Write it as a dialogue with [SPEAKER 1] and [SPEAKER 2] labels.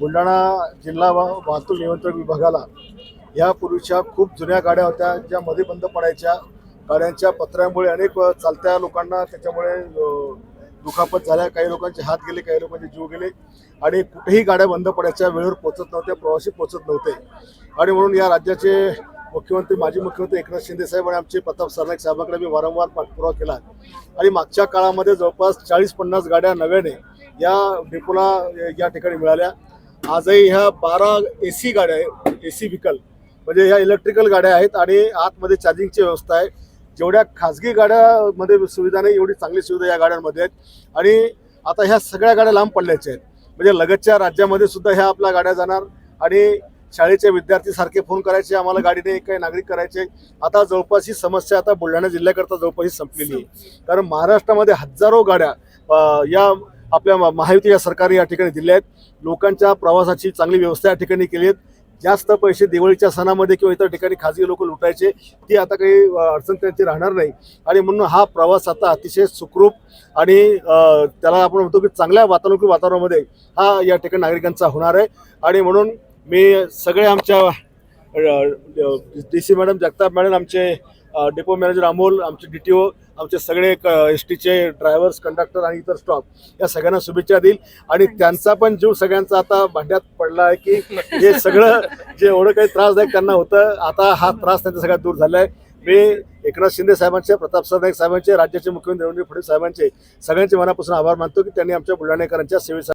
[SPEAKER 1] बुलढाणा जिल्हा वा- वाहतूक नियंत्रण विभागाला यापूर्वीच्या खूप जुन्या गाड्या होत्या ज्या मध्ये बंद पडायच्या. गाड्यांच्या पत्र्यामुळे अनेक चालत्या लोकांना त्याच्यामुळे दुखापत झाल्या. काही लोकांचे हात गेले काही लोकांचे जीव गेले. आणि कुठेही गाड्या बंद पडायच्या वेळेवर पोहोचत नव्हत्या प्रवासी पोहोचत नव्हते. आणि म्हणून या राज्याचे मुख्यमंत्री माजी मुख्यमंत्री एकनाथ शिंदे साहेब आणि आमचे प्रताप सरनाईक साहेबांकडे मी वारंवार पाठपुरावा केला. आणि मागच्या काळामध्ये जवळपास चाळीस पन्नास गाड्या नव्याने या डेपोला या ठिकाणी मिळाल्या. आजही ह्या बारा ए सी गाड्या आहेत ए सी व्हिकल म्हणजे ह्या इलेक्ट्रिकल गाड्या आहेत आणि आतमध्ये चार्जिंगची व्यवस्था आहे. जेवढ्या खाजगी गाड्यामध्ये सुविधा नाही एवढी चांगली सुविधा या गाड्यांमध्ये आहेत. आणि आता ह्या सगळ्या गाड्या लांब पडल्याच्या आहेत. म्हणजे लगतच्या राज्यामध्ये सुद्धा ह्या आपल्या गाड्या जाणार आणि शाळेचे विद्यार्थी सारखे फोन करायचे आम्हाला गाडीने काही नागरिक करायचे. आता जवळपास ही समस्या आता बुलढाणा जिल्ह्याकरता जवळपास ही संपलेली आहे. कारण महाराष्ट्रामध्ये हजारो गाड्या या आपल्या म- महायुती या सरकारने या ठिकाणी दिल्या आहेत. लोकांच्या प्रवासाची चांगली व्यवस्था या ठिकाणी केली आहेत. जास्त पैसे दिवाळीच्या सणामध्ये किंवा इतर ठिकाणी खाजगी लोक लुटायचे ती आता काही अडचण त्यांची राहणार नाही. आणि म्हणून हा प्रवास आता अतिशय सुखरूप आणि त्याला आपण म्हणतो की चांगल्या वातानुकूल वातावरणामध्ये हा या ठिकाणी नागरिकांचा होणार आहे. आणि म्हणून मी सगळे आमच्या D C madam Jagtap madam आमचे डेपो मॅनेजर अमोल आमचे डी टी ओ आमचे सगळे एस टीचे ड्रायव्हर्स कंडक्टर आणि इतर स्टॉफ या सगळ्यांना शुभेच्छा देईल. आणि त्यांचा पण जीव सगळ्यांचा आता भांड्यात पडला आहे की हे सगळं जे एवढं काही त्रासदायक त्यांना होतं आता हा त्रास त्यांचा सगळ्यात दूर झाला आहे मी एकनाथ शिंदे साहेबांचे प्रताप सरनाईक साहेबांचे राज्याचे मुख्यमंत्री देवेंद्र फडणवीस साहेबांचे सगळ्यांचे मनापासून आभार मानतो की त्यांनी आमच्या बुलढाणेकरांच्या सेवेसाठी